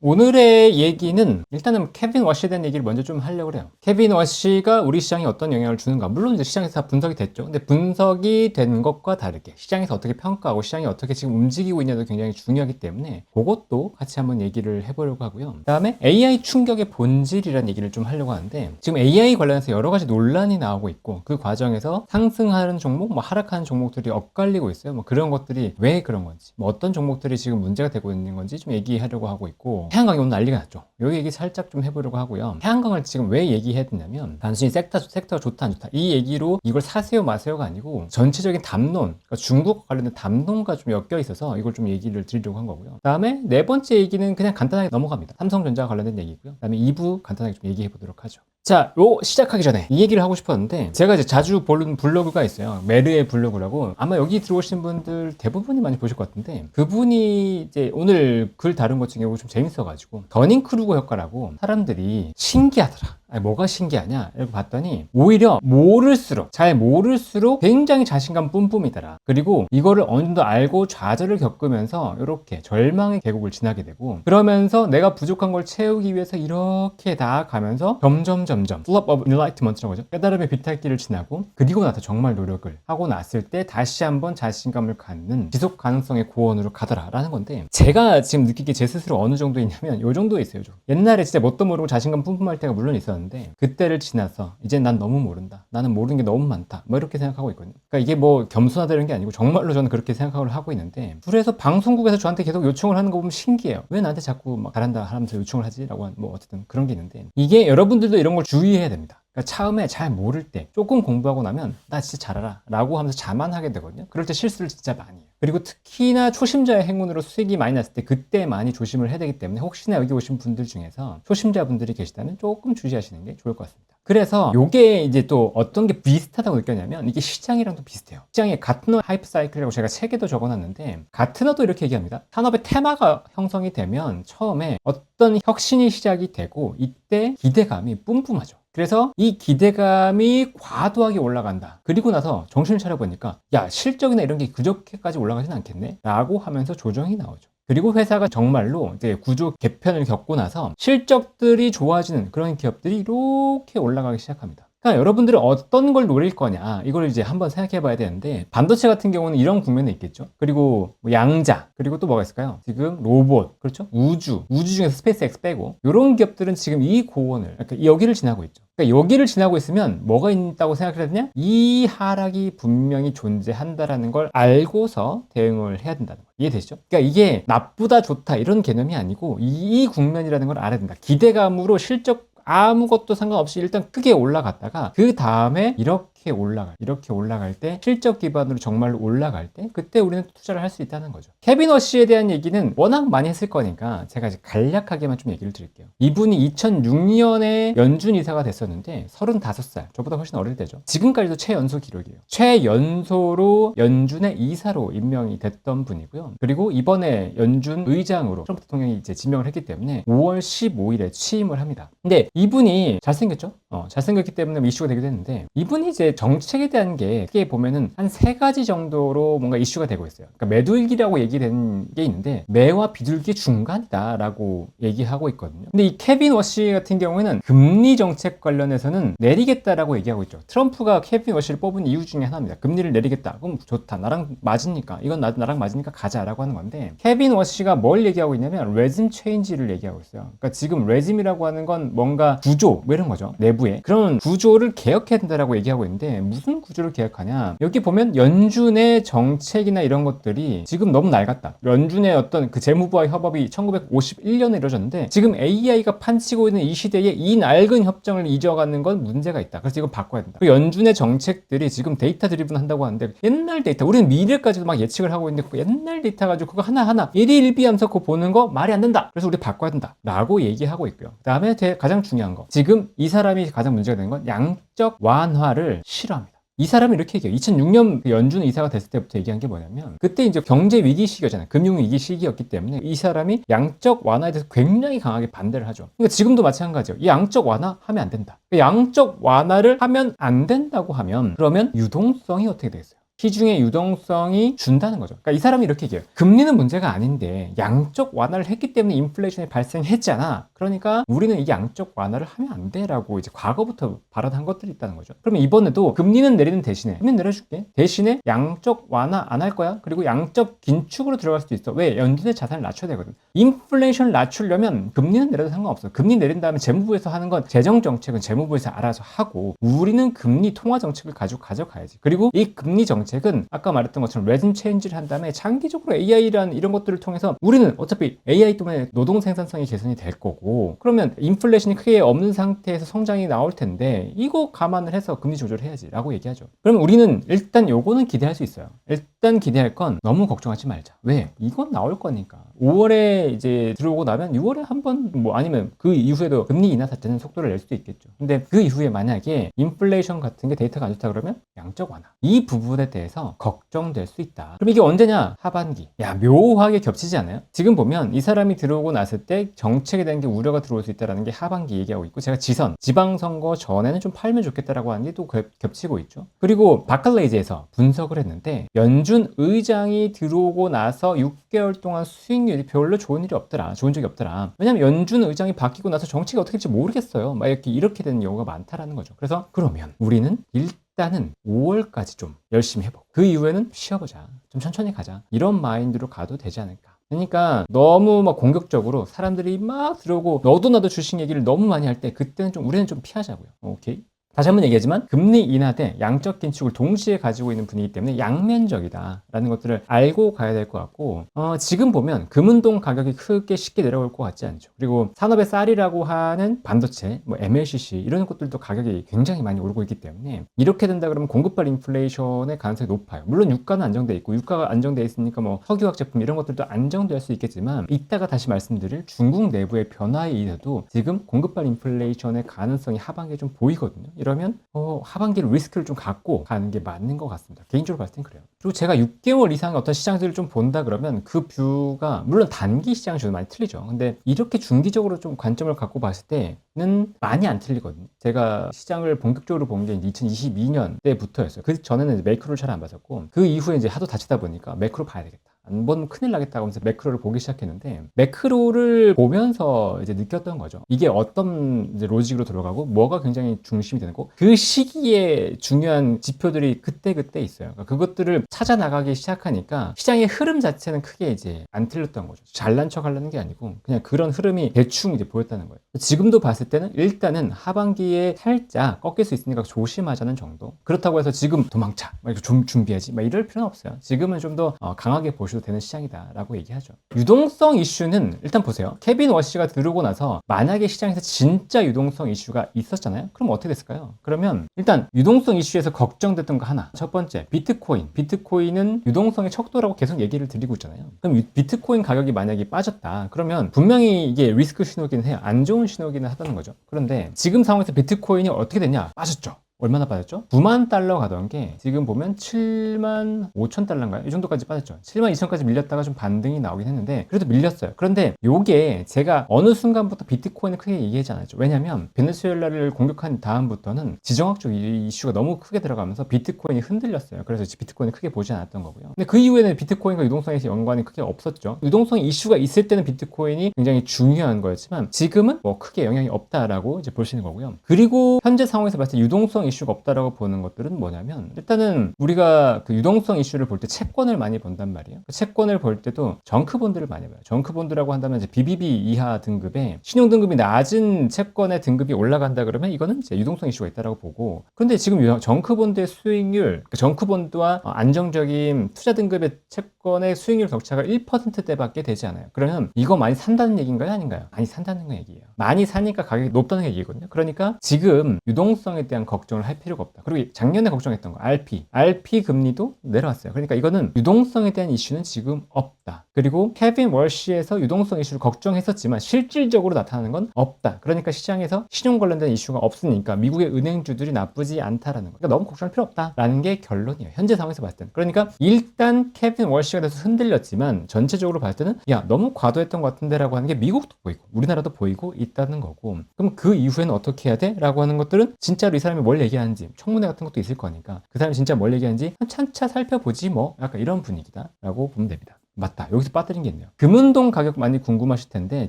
오늘의 얘기는 일단은 케빈 워시에 대한 얘기를 먼저 좀 하려고 해요. 케빈 워시가 우리 시장에 어떤 영향을 주는가. 물론 이제 시장에서 다 분석이 됐죠. 근데 분석이 된 것과 다르게 시장에서 어떻게 평가하고 시장이 어떻게 지금 움직이고 있냐도 굉장히 중요하기 때문에 그것도 같이 한번 얘기를 해보려고 하고요. 그 다음에 AI 충격의 본질이라는 얘기를 좀 하려고 하는데 지금 AI 관련해서 여러 가지 논란이 나오고 있고 그 과정에서 상승하는 종목, 뭐 하락하는 종목들이 엇갈리고 있어요. 뭐 그런 것들이 왜 그런 건지, 뭐 어떤 종목들이 지금 문제가 되고 있는 건지 좀 얘기하려고 하고 있고 태양광이 오늘 난리가 났죠. 여기 얘기 살짝 좀 해보려고 하고요. 태양광을 지금 왜 얘기해야 되냐면 단순히 섹터, 섹터가 좋다 안 좋다 이 얘기로 이걸 사세요 마세요가 아니고 전체적인 담론, 그러니까 중국 관련된 담론과 좀 엮여 있어서 이걸 좀 얘기를 드리려고 한 거고요. 다음에 네 번째 얘기는 그냥 간단하게 넘어갑니다. 삼성전자 관련된 얘기고요. 다음에 2부 간단하게 좀 얘기해 보도록 하죠. 자, 요 시작하기 전에 이 얘기를 하고 싶었는데 제가 이제 자주 보는 블로그가 있어요. 메르의 블로그라고 아마 여기 들어오신 분들 대부분이 많이 보실 것 같은데 그분이 이제 오늘 글 다룬 것 중에 좀 재밌어가지고 더닝 크루거 효과라고 사람들이 신기하더라. 아니, 뭐가 신기하냐? 이렇게 봤더니 오히려 모를수록 잘 모를수록 굉장히 자신감 뿜뿜이더라. 그리고 이거를 어느 정도 알고 좌절을 겪으면서 이렇게 절망의 계곡을 지나게 되고 그러면서 내가 부족한 걸 채우기 위해서 이렇게 나아가면서 점점 점점 Flop of Enlightenment라고 하죠. 깨달음의 비탈길을 지나고 그리고 나서 정말 노력을 하고 났을 때 다시 한번 자신감을 갖는 지속 가능성의 고원으로 가더라라는 건데 제가 지금 느끼기에 제 스스로 어느 정도 있냐면 요 정도 있어요. 좀. 옛날에 진짜 뭣도 모르고 자신감 뿜뿜할 때가 물론 있었는데 그때를 지나서 이제 난 너무 모른다. 나는 모르는 게 너무 많다. 뭐 이렇게 생각하고 있거든요. 그러니까 이게 뭐 겸손하다는 게 아니고 정말로 저는 그렇게 생각을 하고 있는데 그래서 방송국에서 저한테 계속 요청을 하는 거 보면 신기해요. 왜 나한테 자꾸 막 잘한다 하면서 요청을 하지라고 한- 뭐 어쨌든 그런 게 있는데 이게 여러분들도 이런 걸 주의해야 됩니다. 그러니까 처음에 잘 모를 때 조금 공부하고 나면 나 진짜 잘하라 라고 하면서 자만하게 되거든요. 그럴 때 실수를 진짜 많이 해요. 그리고 특히나 초심자의 행운으로 수익이 많이 났을 때 그때 많이 조심을 해야 되기 때문에 혹시나 여기 오신 분들 중에서 초심자분들이 계시다면 조금 주시하시는 게 좋을 것 같습니다. 그래서 요게 이제 또 어떤 게 비슷하다고 느꼈냐면 이게 시장이랑 도 비슷해요. 시장의 가트너 하이프 사이클이라고 제가 책에도 적어놨는데 가트너도 이렇게 얘기합니다. 산업의 테마가 형성이 되면 처음에 어떤 혁신이 시작이 되고 이때 기대감이 뿜뿜하죠. 그래서 이 기대감이 과도하게 올라간다. 그리고 나서 정신을 차려보니까 야 실적이나 이런 게 그저께까지 올라가진 않겠네 라고 하면서 조정이 나오죠. 그리고 회사가 정말로 이제 구조 개편을 겪고 나서 실적들이 좋아지는 그런 기업들이 이렇게 올라가기 시작합니다. 그러니까 여러분들은 어떤 걸 노릴 거냐 이걸 이제 한번 생각해 봐야 되는데 반도체 같은 경우는 이런 국면에 있겠죠. 그리고 뭐 양자 그리고 또 뭐가 있을까요? 지금 로봇 그렇죠? 우주 우주 중에서 스페이스X 빼고. 이런 기업들은 지금 이 고원을 그러니까 여기를 지나고 있죠. 그러니까 여기를 지나고 있으면 뭐가 있다고 생각을 해야 되냐? 이 하락이 분명히 존재한다라는 걸 알고서 대응을 해야 된다는 거예요 이해되시죠? 그러니까 이게 나쁘다 좋다 이런 개념이 아니고 이, 이 국면이라는 걸 알아야 된다. 기대감으로 실적 아무것도 상관없이 일단 크게 올라갔다가 그 다음에 이렇게 올라갈 이렇게 올라갈 때 실적 기반으로 정말로 올라갈 때 그때 우리는 투자를 할 수 있다는 거죠. 케빈 워시에 대한 얘기는 워낙 많이 했을 거니까 제가 이제 간략하게만 좀 얘기를 드릴게요. 이분이 2006년에 연준 이사가 됐었는데 35살 저보다 훨씬 어릴 때죠. 지금까지도 최연소 기록이에요. 최연소로 연준의 이사로 임명이 됐던 분이고요. 그리고 이번에 연준 의장으로 트럼프 대통령이 이제 지명을 했기 때문에 5월 15일에 취임을 합니다. 근데 이분이 잘생겼죠? 어, 잘생겼기 때문에 이슈가 되기도 했는데 이분이 이제 정책에 대한 게 크게 보면은 한 세 가지 정도로 뭔가 이슈가 되고 있어요. 그러니까 매도일기라고 얘기된 게 있는데 매와 비둘기 중간이다라고 얘기하고 있거든요. 근데 이 케빈 워시 같은 경우에는 금리 정책 관련해서는 내리겠다라고 얘기하고 있죠. 트럼프가 케빈 워시를 뽑은 이유 중에 하나입니다. 금리를 내리겠다. 그럼 좋다. 나랑 맞으니까 이건 나, 나랑 맞으니까 가자라고 하는 건데 케빈 워시가 뭘 얘기하고 있냐면 레즘 체인지를 얘기하고 있어요. 그러니까 지금 레즘이라고 하는 건 뭔가 구조 뭐 이런 거죠. 내 부에 그런 구조를 개혁해야 된다라고 얘기하고 있는데 무슨 구조를 개혁하냐? 여기 보면 연준의 정책이나 이런 것들이 지금 너무 낡았다. 연준의 어떤 그 재무부와 협업이 1951년에 이루어졌는데 지금 AI가 판치고 있는 이 시대에 이 낡은 협정을 잊어가는 건 문제가 있다. 그래서 이건 바꿔야 된다. 그리고 연준의 정책들이 지금 데이터 드리븐 한다고 하는데 옛날 데이터, 우리는 미래까지도 막 예측을 하고 있는데 그 옛날 데이터 가지고 그거 하나하나 일일비 하면서 그거 보는 거 말이 안 된다. 그래서 우리 바꿔야 된다. 라고 얘기하고 있고요. 그 다음에 가장 중요한 거. 지금 이 사람이 가장 문제가 되는 건 양적 완화를 싫어합니다. 이 사람이 이렇게 얘기해요. 2006년 그 연준 이사가 됐을 때부터 얘기한 게 뭐냐면 그때 이제 경제 위기 시기였잖아요. 금융 위기 시기였기 때문에 이 사람이 양적 완화에 대해서 굉장히 강하게 반대를 하죠. 그러니까 지금도 마찬가지예요. 이 양적 완화 하면 안 된다. 그 양적 완화를 하면 안 된다고 하면 그러면 유동성이 어떻게 되겠어요? 시중의 유동성이 준다는 거죠. 그러니까 이 사람이 이렇게 얘기해요. 금리는 문제가 아닌데 양적 완화를 했기 때문에 인플레이션이 발생했잖아. 그러니까 우리는 이 양적 완화를 하면 안 돼라고 이제 과거부터 발언한 것들이 있다는 거죠. 그러면 이번에도 금리는 내리는 대신에 금리 내려줄게. 대신에 양적 완화 안 할 거야. 그리고 양적 긴축으로 들어갈 수도 있어. 왜? 연준의 자산을 낮춰야 되거든. 인플레이션을 낮추려면 금리는 내려도 상관없어. 금리 내린 다음에 재무부에서 하는 건 재정 정책은 재무부에서 알아서 하고 우리는 금리 통화 정책을 가지고 가져가야지. 그리고 이 금리 정책 은 아까 말했던 것처럼 레진 체인지를 한 다음에 장기적으로 AI라는 이런 것들을 통해서 우리는 어차피 AI 때문에 노동 생산성이 개선이 될 거고 그러면 인플레이션이 크게 없는 상태에서 성장이 나올 텐데 이거 감안을 해서 금리 조절을 해야지 라고 얘기하죠. 그러면 우리는 일단 요거는 기대할 수 있어요. 일단 기대할 건 너무 걱정하지 말자. 왜? 이건 나올 거니까. 5월에 이제 들어오고 나면 6월에 한 번 뭐 아니면 그 이후에도 금리 인하 자체는 속도를 낼 수도 있겠죠. 근데 그 이후에 만약에 인플레이션 같은 게 데이터가 안 좋다 그러면 양적 완화. 이 부분에 대해서 걱정될 수 있다. 그럼 이게 언제냐? 하반기. 야, 묘하게 겹치지 않아요? 지금 보면 이 사람이 들어오고 났을 때 정책에 대한 게 우려가 들어올 수 있다는 게 하반기 얘기하고 있고 제가 지선, 지방선거 전에는 좀 팔면 좋겠다라고 하는 게 또 겹치고 있죠. 그리고 바클레이즈에서 분석을 했는데 연준 의장이 들어오고 나서 6개월 동안 수익 률이 별로 좋은 일이 없더라. 좋은 적이 없더라. 왜냐면 연준 의장이 바뀌고 나서 정치가 어떻게 될지 모르겠어요. 막 이렇게 이렇게 되는 경우가 많다라는 거죠. 그래서 그러면 우리는 일단은 5월까지 좀 열심히 해보고 그 이후에는 쉬어보자. 좀 천천히 가자. 이런 마인드로 가도 되지 않을까. 그러니까 너무 막 공격적으로 사람들이 막 들어오고 너도 나도 주식 얘기를 너무 많이 할 때 그때는 좀 우리는 좀 피하자고요. 오케이? 다시 한번 얘기하지만 금리 인하 대 양적 긴축을 동시에 가지고 있는 분위기 때문에 양면적이다라는 것들을 알고 가야 될 것 같고 어, 지금 보면 금운동 가격이 크게 쉽게 내려올 것 같지 않죠. 그리고 산업의 쌀이라고 하는 반도체, 뭐 MLCC 이런 것들도 가격이 굉장히 많이 오르고 있기 때문에 이렇게 된다 그러면 공급발 인플레이션의 가능성이 높아요. 물론 유가는 안정돼 있고 유가가 안정돼 있으니까 뭐 석유화학 제품 이런 것들도 안정될 수 있겠지만 이따가 다시 말씀드릴 중국 내부의 변화에 의해서도 지금 공급발 인플레이션의 가능성이 하반기에 좀 보이거든요. 이러면 어, 하반기를 리스크를 좀 갖고 가는 게 맞는 것 같습니다. 개인적으로 봤을 땐 그래요. 그리고 제가 6개월 이상의 어떤 시장들을 좀 본다 그러면 그 뷰가 물론 단기 좀 많이 틀리죠. 근데 이렇게 중기적으로 좀 관점을 갖고 봤을 때는 많이 안 틀리거든요. 제가 시장을 본격적으로 본 게 2022년 때부터였어요. 그 전에는 매크로를 잘 안 봤었고 그 이후에 이제 하도 다치다 보니까 매크로 봐야 되겠다. 안 보면 큰일 나겠다고 하면서 매크로를 보기 시작했는데 매크로를 보면서 이제 느꼈던 거죠. 이게 어떤 로직으로 들어가고 뭐가 굉장히 중심이 되고 그 시기에 중요한 지표들이 그때 그때 있어요. 그러니까 그것들을 찾아 나가기 시작하니까 시장의 흐름 자체는 크게 이제 안 틀렸던 거죠. 잘난 척 하려는 게 아니고 그냥 그런 흐름이 대충 이제 보였다는 거예요. 지금도 봤을 때는 일단은 하반기에 살짝 꺾일 수 있으니까 조심하자는 정도. 그렇다고 해서 지금 도망차, 막 이렇게 좀 준비하지, 막 이럴 필요는 없어요. 지금은 좀 더 강하게 보셔도 되는 시장이다라고 얘기하죠. 유동성 이슈는 일단 보세요. 케빈 워시가 들어오고 나서 만약에 시장에서 진짜 유동성 이슈가 있었잖아요. 그럼 어떻게 됐을까요? 그러면 일단 유동성 이슈에서 걱정됐던 거 하나. 첫 번째, 비트코인. 비트코인은 유동성의 척도라고 계속 얘기를 드리고 있잖아요. 그럼 유- 비트코인 가격이 만약에 빠졌다. 그러면 분명히 이게 리스크 신호기는 해요. 안 좋은 신호기는 하다는 거죠. 그런데 지금 상황에서 비트코인이 어떻게 됐냐? 빠졌죠. 얼마나 빠졌죠? 9만 달러 가던 게 지금 보면 7만 5천 달러인가요? 이 정도까지 빠졌죠. 7만 2천까지 밀렸다가 좀 반등이 나오긴 했는데 그래도 밀렸어요. 그런데 요게 제가 어느 순간부터 비트코인을 크게 얘기하지 않았죠. 왜냐면 베네수엘라를 공격한 다음부터는 지정학적 이- 이슈가 너무 크게 들어가면서 비트코인이 흔들렸어요. 그래서 비트코인을 크게 보지 않았던 거고요. 근데 그 이후에는 비트코인과 유동성에 연관이 크게 없었죠. 유동성 이슈가 있을 때는 비트코인이 굉장히 중요한 거였지만 지금은 뭐 크게 영향이 없다라고 이제 보시는 거고요. 그리고 현재 상황에서 봤을 때 유동성 이슈가 없다라고 보는 것들은 뭐냐면 일단은 우리가 그 유동성 이슈를 볼 때 채권을 많이 본단 말이에요. 그 채권을 볼 때도 정크 본드를 많이 봐요. 정크 본드라고 한다면 이제 BBB 이하 등급의 신용 등급이 낮은 채권의 등급이 올라간다 그러면 이거는 이제 유동성 이슈가 있다라고 보고 그런데 지금 유- 정크 본드의 수익률, 그 정크 본드와 어, 안정적인 투자 등급의 채권의 수익률 격차가 1%대밖에 되지 않아요. 그러면 이거 많이 산다는 얘기인가요? 아닌가요? 많이 산다는 거 얘기예요. 많이 사니까 가격이 높다는 얘기거든요. 그러니까 지금 유동성에 대한 걱정 을 할 필요가 없다. 그리고 작년에 걱정했던 거 RP, RP 금리도 내려왔어요. 그러니까 이거는 유동성에 대한 이슈는 지금 없다. 그리고 케빈 월시에서 유동성 이슈를 걱정했었지만 실질적으로 나타나는 건 없다. 그러니까 시장에서 신용 관련된 이슈가 없으니까 미국의 은행주들이 나쁘지 않다라는 거. 그러니까 너무 걱정할 필요 없다라는 게 결론이에요. 현재 상황에서 봤을 때는. 그러니까 일단 케빈 월시가 돼서 흔들렸지만 전체적으로 봤을 때는 야 너무 과도했던 것 같은데라고 하는 게 미국도 보이고 우리나라도 보이고 있다는 거고 그럼 그 이후에는 어떻게 해야 돼? 라고 하는 것들은 진짜로 이 사람이 뭘 얘기하는지 청문회 같은 것도 있을 거니까 그 사람이 진짜 뭘 얘기하는지 차차 살펴보지 뭐 약간 이런 분위기다 라고 보면 됩니다. 맞다. 여기서 빠뜨린 게 있네요. 금운동 가격 많이 궁금하실 텐데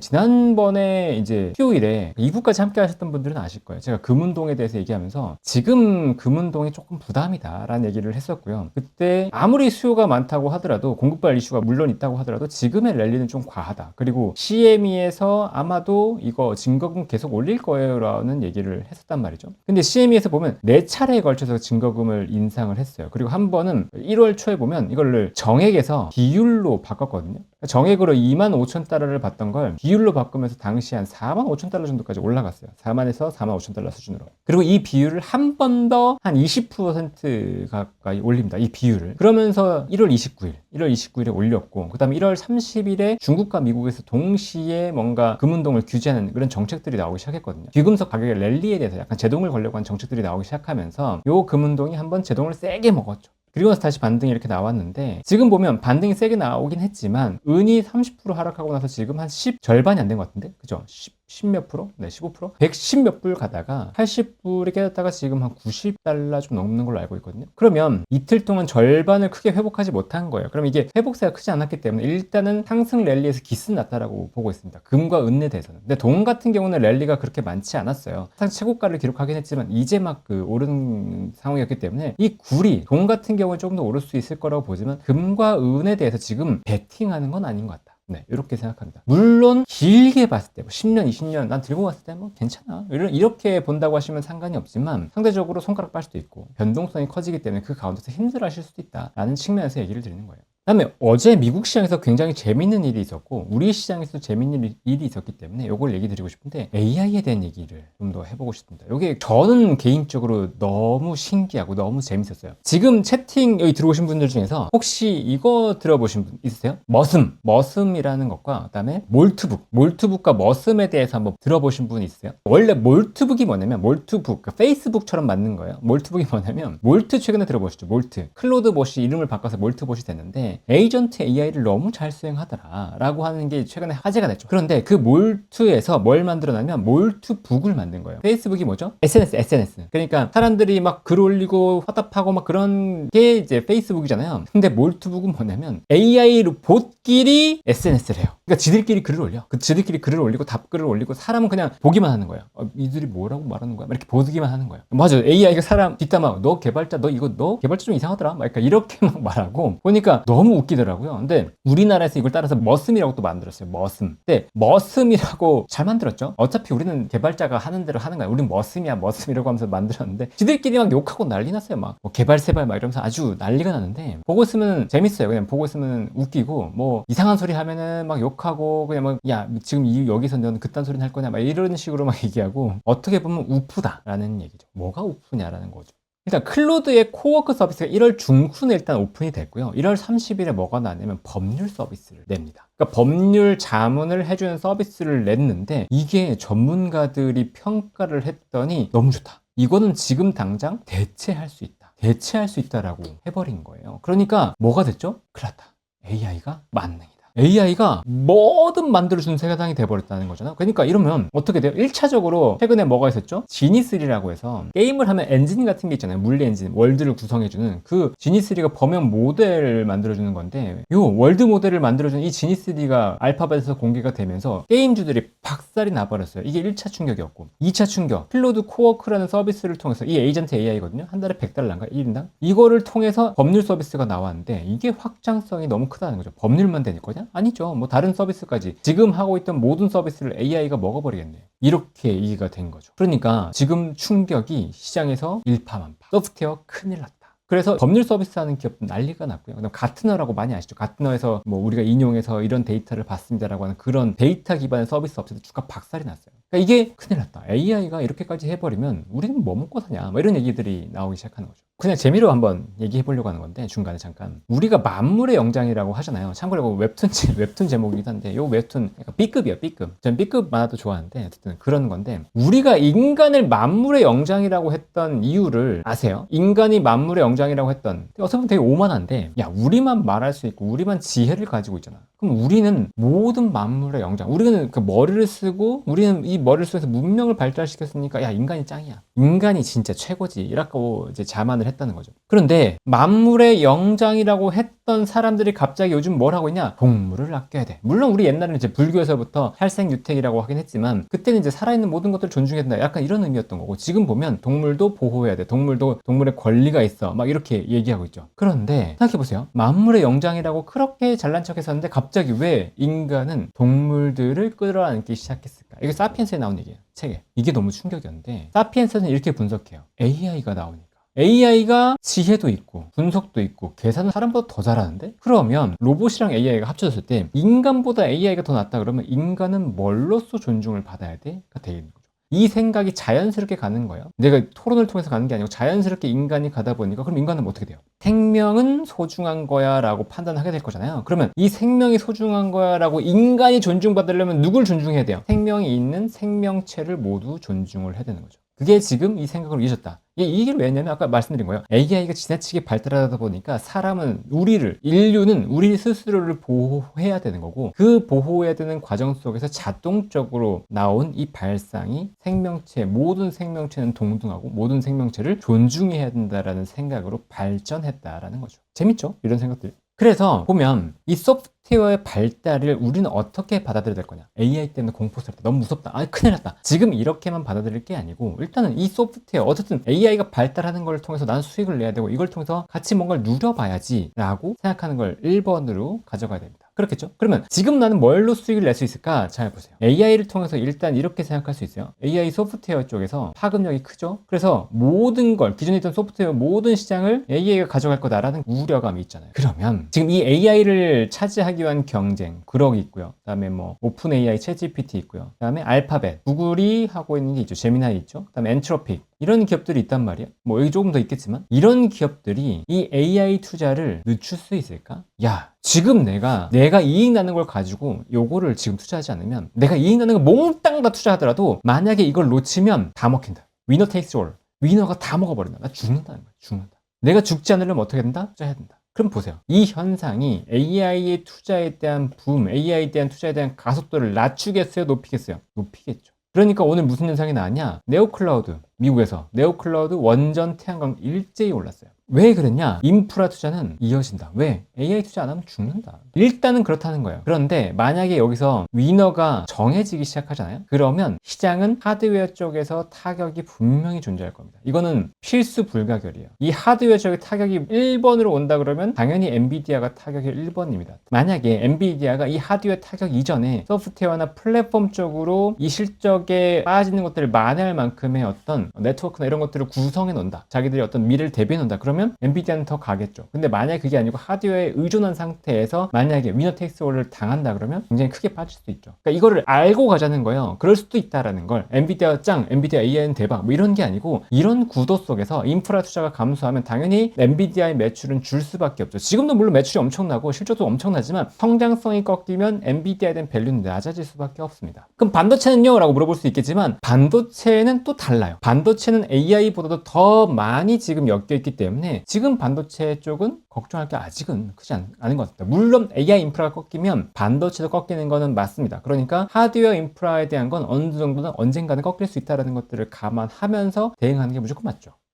지난번에 이제 수요일에 2부까지 함께 하셨던 분들은 아실 거예요. 제가 금운동에 대해서 얘기하면서 지금 금운동이 조금 부담이다 라는 얘기를 했었고요. 그때 아무리 수요가 많다고 하더라도 공급발 이슈가 물론 있다고 하더라도 지금의 랠리는 좀 과하다. 그리고 CME에서 아마도 이거 증거금 계속 올릴 거예요 라는 얘기를 했었단 말이죠. 근데 CME에서 보면 네 차례에 걸쳐서 증거금을 인상을 했어요. 그리고 한 번은 1월 초에 보면 이거를 정액에서 비율로 바꿨거든요. 정액으로 2만 5천 달러를 받던 걸 비율로 바꾸면서 당시 한 4만 5천 달러 정도까지 올라갔어요. 4만에서 4만 5천 달러 수준으로. 그리고 이 비율을 한 번 더 한 20% 가까이 올립니다. 이 비율을. 그러면서 1월 29일, 1월 29일에 올렸고, 그 다음에 1월 30일에 중국과 미국에서 동시에 뭔가 금운동을 규제하는 그런 정책들이 나오기 시작했거든요. 귀금속 가격의 랠리에 대해서 약간 제동을 걸려고 하는 정책들이 나오기 시작하면서 요 금운동이 한번 제동을 세게 먹었죠. 그리고 나서 다시 반등이 이렇게 나왔는데 지금 보면 반등이 세게 나오긴 했지만 은이 30% 하락하고 나서 지금 한 10 절반이 안 된 것 같은데 그죠? 10, 10몇 프로? 네, 15%? 110 몇 불 가다가 80불이 깨졌다가 지금 한 90달러 좀 넘는 걸로 알고 있거든요. 그러면 이틀 동안 절반을 크게 회복하지 못한 거예요. 그럼 이게 회복세가 크지 않았기 때문에 일단은 상승 랠리에서 기스 났다라고 보고 있습니다. 금과 은에 대해서는. 근데 동 같은 경우는 랠리가 그렇게 많지 않았어요. 상승 최고가를 기록하긴 했지만 이제 막 그 오르는 상황이었기 때문에 이 굴이 동 같은 경우는 조금 더 오를 수 있을 거라고 보지만 금과 은에 대해서 지금 베팅하는 건 아닌 것 같다. 네, 이렇게 생각합니다. 물론 길게 봤을 때, 뭐 10년, 20년 난 들고 갔을 때 뭐 괜찮아. 이런- 이렇게 본다고 하시면 상관이 없지만 상대적으로 손가락 빨 수도 있고 변동성이 커지기 때문에 그 가운데서 힘들어하실 수도 있다라는 측면에서 얘기를 드리는 거예요. 그다음에 어제 미국 시장에서 굉장히 재밌는 일이 있었고 우리 시장에서도 재밌는 일- 일이 있었기 때문에 이걸 얘기 드리고 싶은데 AI에 대한 얘기를 좀 더 해보고 싶습니다. 이게 저는 개인적으로 너무 신기하고 너무 재밌었어요. 지금 채팅 여기 들어오신 분들 중에서 혹시 이거 들어보신 분 있으세요? 머슴, 머슴이라는 것과 그다음에 몰트북, 몰트북과 머슴에 대해서 한번 들어보신 분 있으세요? 원래 몰트북이 뭐냐면 몰트북, 그러니까 페이스북처럼 맞는 거예요. 몰트북이 뭐냐면 몰트 최근에 들어보셨죠? 몰트. 클로드 봇이 이름을 바꿔서 몰트봇이 됐는데 에이전트 AI를 너무 잘 수행하더라 라고 하는 게 최근에 화제가 됐죠. 그런데 그 몰트에서 뭘 만들어내면 몰트북을 만든 거예요. 페이스북이 뭐죠? SNS, SNS. 그러니까 사람들이 막 글 올리고 화답하고 막 그런 게 이제 페이스북이잖아요. 근데 몰트북은 뭐냐면 AI 봇끼리 SNS를 해요. 그러니까 지들끼리 글을 올려. 그 지들끼리 글을 올리고 답글을 올리고 사람은 그냥 보기만 하는 거예요. 어, 이들이 뭐라고 말하는 거야? 막 이렇게 보기만 하는 거예요. 맞아. AI가 사람 뒷담화 너 개발자 너 이거 너 개발자 좀 이상하더라. 막 이렇게 막 말하고 보니까 너무 웃기더라고요. 근데 우리나라에서 이걸 따라서 머슴이라고 또 만들었어요. 머슴. 근데 머슴이라고 잘 만들었죠. 어차피 우리는 개발자가 하는 대로 하는 거야. 우린 머슴이야 머슴이라고 하면서 만들었는데 지들끼리 막 욕하고 난리 났어요. 막 뭐 개발 세발 막 이러면서 아주 난리가 나는데 보고 있으면 재밌어요. 그냥 보고 있으면 웃기고 뭐 이상한 소리 하면은 막 욕하고 그냥 막 야 지금 이 여기서 너는 그딴 소리는 할 거냐 막 이런 식으로 막 얘기하고 어떻게 보면 우프다라는 얘기죠. 뭐가 우프냐라는 거죠. 일단 클로드의 코워크 서비스가 1월 중순에 일단 오픈이 됐고요. 1월 30일에 뭐가 나냐면 법률 서비스를 냅니다. 그러니까 법률 자문을 해주는 서비스를 냈는데 이게 전문가들이 평가를 했더니 너무 좋다. 이거는 지금 당장 대체할 수 있다. 대체할 수 있다라고 해버린 거예요. 그러니까 뭐가 됐죠? 났다. AI가 만능이다. AI가 뭐든 만들어주는 세상이 돼버렸다는 거잖아요. 그러니까 이러면 어떻게 돼요? 1차적으로 최근에 뭐가 있었죠? 지니3라고 해서 게임을 하면 엔진 같은 게 있잖아요. 물리 엔진, 월드를 구성해주는 그 지니3가 범용 모델을 만들어주는 건데 요 월드 모델을 만들어주는 이 지니3가 알파벳에서 공개가 되면서 게임주들이 박살이 나버렸어요. 이게 1차 충격이었고 2차 충격 클로드 코워크라는 서비스를 통해서 이 에이전트 AI거든요. 한 달에 100달러인가 1인당 이거를 통해서 법률 서비스가 나왔는데 이게 확장성이 너무 크다는 거죠. 법률만 되는 거냐? 아니죠. 뭐 다른 서비스까지 지금 하고 있던 모든 서비스를 AI가 먹어버리겠네요. 이렇게 얘기가 된 거죠. 그러니까 지금 충격이 시장에서 일파만파. 소프트웨어 큰일 났다. 그래서 법률 서비스 하는 기업 난리가 났고요. 그다음 가트너라고 많이 아시죠? 가트너에서 뭐 우리가 인용해서 이런 데이터를 받습니다라고 하는 그런 데이터 기반의 서비스 업체도 주가 박살이 났어요. 그러니까 이게 큰일 났다. AI가 이렇게까지 해버리면 우리는 뭐 먹고 사냐? 뭐 이런 얘기들이 나오기 시작하는 거죠. 그냥 재미로 한번 얘기해 보려고 하는 건데 중간에 잠깐 우리가 만물의 영장이라고 하잖아요. 참고로 웹툰 제- 웹툰 제목이기도 한데 요 웹툰 약간 B급이에요. B급. 전 B급 만화도 좋아하는데 어쨌든 그런 건데 우리가 인간을 만물의 영장이라고 했던 이유를 아세요? 인간이 만물의 영장이라고 했던 어떻게 보면 되게 오만한데 야 우리만 말할 수 있고 우리만 지혜를 가지고 있잖아. 그럼 우리는 모든 만물의 영장. 우리는 그 머리를 쓰고 우리는 이 머리를 쓰면서 문명을 발달시켰으니까 야 인간이 짱이야. 인간이 진짜 최고지. 이라고 이제 자만을 했다는 거죠. 그런데 만물의 영장이라고 했던 사람들이 갑자기 요즘 뭘 하고 있냐? 동물을 아껴야 돼. 물론 우리 옛날에는 이제 불교에서부터 탈생유택이라고 하긴 했지만 그때는 이제 살아있는 모든 것들을 존중해야 된다. 약간 이런 의미였던 거고 지금 보면 동물도 보호해야 돼. 동물도 동물의 권리가 있어. 막 이렇게 얘기하고 있죠. 그런데 생각해보세요. 만물의 영장이라고 그렇게 잘난 척 했었는데 갑자기 왜 인간은 동물들을 끌어안기 시작했을까? 이게 사피엔스에 나온 얘기예요. 책에. 이게 너무 충격이었는데 사피엔스는 이렇게 분석해요. AI가 나오니까. AI가 지혜도 있고 분석도 있고 계산은 사람보다 더 잘하는데 그러면 로봇이랑 AI가 합쳐졌을 때 인간보다 AI가 더 낫다 그러면 인간은 뭘로써 존중을 받아야 돼?가 되는 거죠. 이 생각이 자연스럽게 가는 거예요. 내가 토론을 통해서 가는 게 아니고 자연스럽게 인간이 가다 보니까 그럼 인간은 어떻게 돼요? 생명은 소중한 거야 라고 판단하게 될 거잖아요. 그러면 이 생명이 소중한 거야 라고 인간이 존중받으려면 누굴 존중해야 돼요? 생명이 있는 생명체를 모두 존중을 해야 되는 거죠. 그게 지금 이 잊었다. 이게 이게 왜냐면 아까 말씀드린 거예요. AI가 지나치게 발달하다 보니까 사람은 우리를 인류는 우리 스스로를 보호해야 되는 거고 그 보호해야 되는 과정 속에서 자동적으로 나온 이 발상이 생명체 모든 생명체는 동등하고 모든 생명체를 존중해야 된다라는 생각으로 발전했다라는 거죠. 재밌죠? 이런 생각들. 그래서 보면 이 소프트웨어의 발달을 우리는 어떻게 받아들여야 될 거냐. AI 때문에 공포스럽다. 너무 무섭다. 아 큰일 났다. 지금 이렇게만 받아들일 게 아니고 일단은 이 소프트웨어 어쨌든 AI가 발달하는 걸 통해서 난 수익을 내야 되고 이걸 통해서 같이 뭔가를 누려봐야지 라고 생각하는 걸 1번으로 가져가야 됩니다 그렇겠죠? 그러면 지금 나는 뭘로 수익을 낼 수 있을까? 잘 보세요. AI를 통해서 일단 이렇게 생각할 수 있어요. AI 소프트웨어 쪽에서 파급력이 크죠? 그래서 모든 걸, 기존에 있던 소프트웨어 모든 시장을 AI가 가져갈 거다라는 우려감이 있잖아요. 그러면 지금 이 AI를 차지하기 위한 경쟁, 그럭이 있고요. 그 다음에 뭐 오픈 AI, 챗 GPT 있고요. 그 다음에 알파벳, 구글이 하고 있는 게 있죠. 제미나이 있죠. 그 다음에 엔트로픽, 이런 기업들이 있단 말이야. 뭐 여기 조금 더 있겠지만 이런 기업들이 이 AI 투자를 늦출 수 있을까? 야, 지금 내가 내가 이익 나는 걸 가지고 요거를 지금 투자하지 않으면 내가 이익 나는 걸 몽땅 다 투자하더라도 만약에 이걸 놓치면 다 먹힌다. 위너 테이크스 올. 위너가 다 먹어버린다. 나 죽는다는 거야. 죽는다. 내가 죽지 않으려면 어떻게 된다? 투자해야 된다. 그럼 보세요. 이 현상이 AI의 투자에 대한 붐, AI에 대한 투자에 대한 가속도를 낮추겠어요? 높이겠어요? 높이겠죠. 그러니까 오늘 무슨 현상이 나왔냐? 네오클라우드, 미국에서 네오클라우드 원전 태양광 일제히 올랐어요. 왜 그랬냐? 인프라 투자는 이어진다. 왜? AI 투자 안 하면 죽는다. 일단은 그렇다는 거예요. 그런데 만약에 여기서 위너가 정해지기 시작하잖아요? 그러면 시장은 하드웨어 쪽에서 타격이 분명히 존재할 겁니다. 이거는 필수 불가결이에요. 이 하드웨어 쪽의 타격이 1번으로 온다 그러면 당연히 엔비디아가 타격이 1번입니다. 만약에 엔비디아가 이 하드웨어 타격 이전에 소프트웨어나 플랫폼 쪽으로 이 실적에 빠지는 것들을 만회할 만큼의 어떤 네트워크나 이런 것들을 구성해 놓는다. 자기들이 어떤 미래를 대비해 놓는다. 그러면 엔비디아는 더 가겠죠. 근데 만약에 그게 아니고 하드웨어에 의존한 상태에서 만약에 위너 텍스 월을 당한다 그러면 굉장히 크게 빠질 수도 있죠. 그러니까 이거를 알고 가자는 거예요. 그럴 수도 있다라는 걸. 엔비디아 짱, 엔비디아 AI는 대박 뭐 이런 게 아니고 이런 구도 속에서 인프라 투자가 감소하면 당연히 엔비디아의 매출은 줄 수밖에 없죠. 지금도 물론 매출이 엄청나고 실적도 엄청나지만 성장성이 꺾이면 엔비디아에 대한 밸류는 낮아질 수밖에 없습니다. 그럼 반도체는요? 라고 물어볼 수 있겠지만 반도체는 또 달라요. 반도체는 AI보다도 더 많이 지금 엮여 있기 때문에 지금 반도체 쪽은 걱정할 게 아직은 크지 않, 은것 같습니다. 물론 AI 인프라가 꺾이면 반도체도 꺾이는 거는 맞습니다. 그러니까 하드웨어 인프라에 대한 건 어느 정도는 언젠가는 꺾일 수 있다는 것들을 감안하면서 대응하는 게 무조건 맞죠.